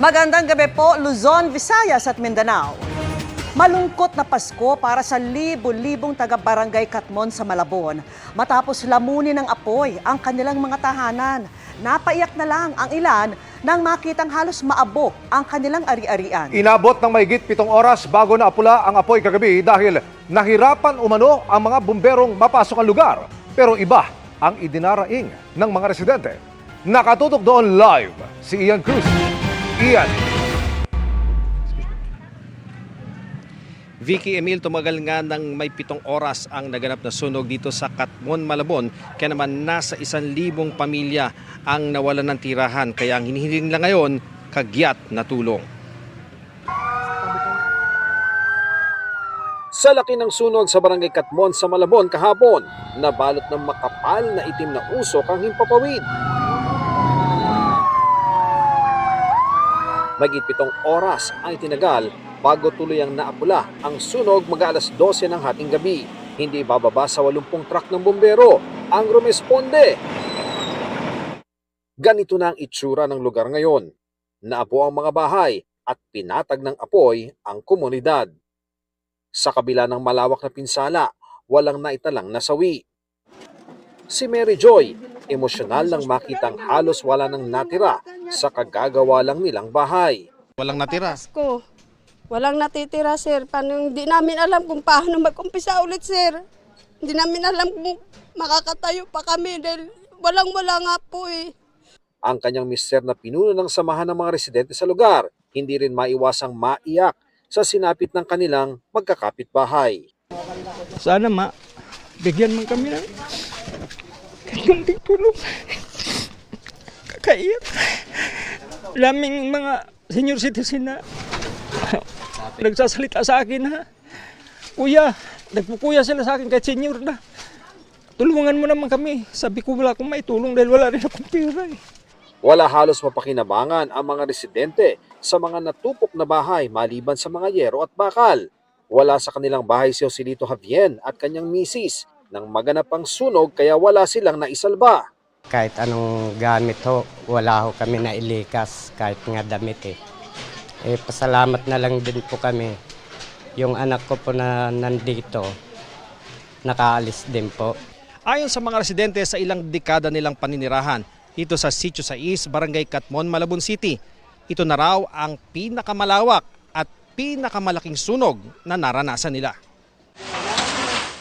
Magandang gabi po, Luzon, Visayas at Mindanao. Malungkot na Pasko para sa libo-libong taga-barangay Katmon sa Malabon. Matapos lamunin ng apoy ang kanilang mga tahanan. Napaiyak na lang ang ilan nang makitang halos maabok ang kanilang ari-arian. Inabot ng mahigit pitong oras bago naapula ang apoy kagabi dahil nahirapan umano ang mga bumberong mapasok ang lugar. Pero iba ang idinaraing ng mga residente. Nakatutok doon live si Ian Cruz. Ian, Vicky Emil, tumagal nga ng may pitong oras ang naganap na sunog dito sa Katmon, Malabon. Kaya naman nasa isang libong pamilya ang nawalan ng tirahan. Kaya ang hinihiling lang ngayon, kagyat na tulong. Sa laki ng sunog sa barangay Katmon sa Malabon kahapon, nabalot ng makapal na itim na usok ang himpapawid. Magit pitong oras ang itinagal bago tuloy ang naapula ang sunog mag alas 12 ng hating gabi. Hindi bababa sa 80 truck ng bombero ang rumesponde. Ganito na ang itsura ng lugar ngayon. Naapo ang mga bahay at pinatag ng apoy ang komunidad. Sa kabila ng malawak na pinsala, walang naitalang nasawi. Si Mary Joy, emosyonal lang makitang halos wala nang natira sa kagagawa lang nilang bahay. Walang natira. ko. Walang natitira, sir. Paano, hindi namin alam kung paano mag-umpisa ulit, sir. Hindi namin alam kung makakatayo pa kami dahil walang-wala nga po eh. Ang kanyang mister na pinuno ng samahan ng mga residente sa lugar, hindi rin maiwasang maiyak sa sinapit ng kanilang magkakapit-bahay. Sana ma, bigyan man kami ng kunting tulong. Kakaiyak. Laming mga senior citizen na nagsasalita sa akin ha. Kuya, nagpukuya sila sa akin kahit senior na. Tulungan mo naman kami. Sabi ko wala akong may tulong dahil wala rin akong pera eh. Wala halos mapakinabangan ang mga residente sa mga natupok na bahay maliban sa mga yero at bakal. Wala sa kanilang bahay si Joselito Javien at kanyang misis nang maganap ang sunog kaya wala silang naisalba. kahit anong gamit ho, wala ho kami na ilikas kahit nga damit eh. Eh, pasalamat na lang din po kami. Yung anak ko po na nandito, nakaalis din po. Ayon sa mga residente sa ilang dekada nilang paninirahan dito sa Sitio sa East, Barangay Katmon, Malabon City, ito na raw ang pinakamalawak at pinakamalaking sunog na naranasan nila.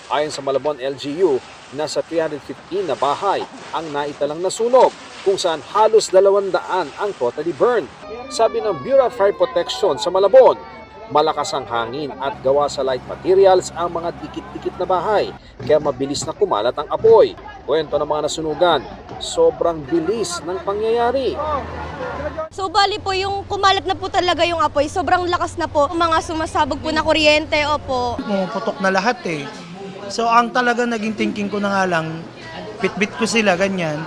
Ayon sa Malabon LGU, nasa 315 na bahay ang naitalang nasunog kung saan halos 200 ang totally burned. Sabi ng Bureau of Fire Protection sa Malabon, malakas ang hangin at gawa sa light materials ang mga dikit-dikit na bahay kaya mabilis na kumalat ang apoy. Kwento ng mga nasunugan, sobrang bilis ng pangyayari. So bali po yung kumalat na po talaga yung apoy, sobrang lakas na po. Mga sumasabog po na kuryente, opo. pumuputok na lahat eh. So ang talaga naging thinking ko na nga lang, bit-bit ko sila ganyan.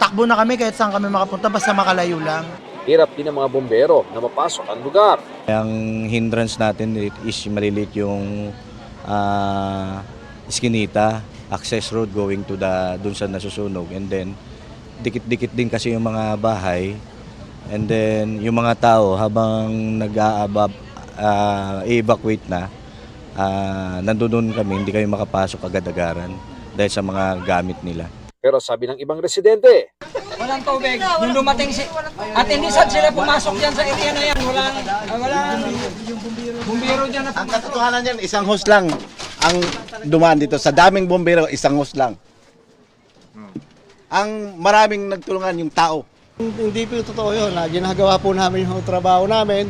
Takbo na kami kahit saan kami makapunta basta makalayo lang. Hirap din ng mga bombero na mapasok ang lugar. Ang hindrance natin is malilit yung ah, Eskinita, access road going to the dun sa nasusunog and then dikit-dikit din kasi yung mga bahay and then yung mga tao habang nag-evacuate na ah, nandun kami hindi kami makapasok agad-agaran dahil sa mga gamit nila. Pero sabi ng ibang residente, Walang tubig. Nung dumating si... At hindi sad sila pumasok dyan sa area na yan. Walang... ah, walang... Bumbiro dyan na Ang katotohanan niyan, isang hose lang ang dumaan dito. Sa daming bombero, isang hose lang. Ang maraming nagtulungan yung tao. Hindi po totoo yun. na ginagawa po namin yung trabaho namin.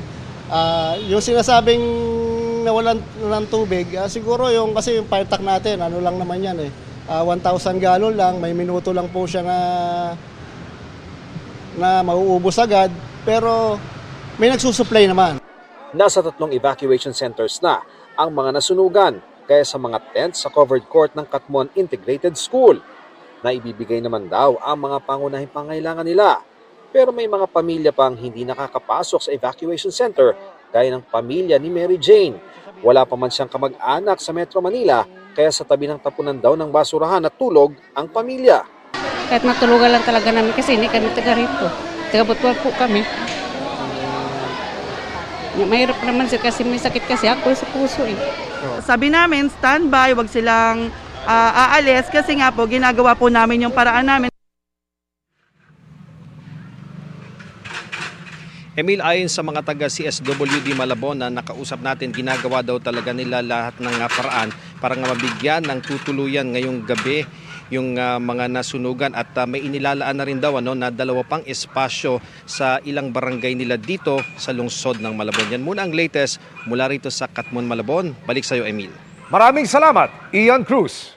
Ah, yung sinasabing nawalan ng tubig, ah, siguro yung kasi yung fire tank natin, ano lang naman yan eh. Ah, 1,000 gallon lang, may minuto lang po siya na na mauubos agad. Pero may nagsusupply naman. nasa tatlong evacuation centers na ang mga nasunugan kaya sa mga tents sa covered court ng Katmon Integrated School na ibibigay naman daw ang mga pangunahing pangailangan nila. Pero may mga pamilya pang hindi nakakapasok sa evacuation center gaya ng pamilya ni Mary Jane. Wala pa man siyang kamag-anak sa Metro Manila kaya sa tabi ng tapunan daw ng basurahan at tulog ang pamilya. Kahit matulugan lang talaga namin kasi hindi kami taga rito. Taga Butuan po kami. Mahirap naman sir kasi may sakit kasi ako sa puso eh. Sabi namin, standby, wag silang ah, aalis kasi nga po, ginagawa po namin yung paraan namin. Emil, ayon sa mga taga CSWD Malabon na nakausap natin, ginagawa daw talaga nila lahat ng ah, paraan para nga mabigyan ng tutuluyan ngayong gabi yung ah, mga nasunugan at ah, may inilalaan na rin daw ano, na dalawa pang espasyo sa ilang barangay nila dito sa lungsod ng Malabon. Yan muna ang latest mula rito sa Katmon, Malabon. Balik sa iyo, Emil. Maraming salamat, Ian Cruz.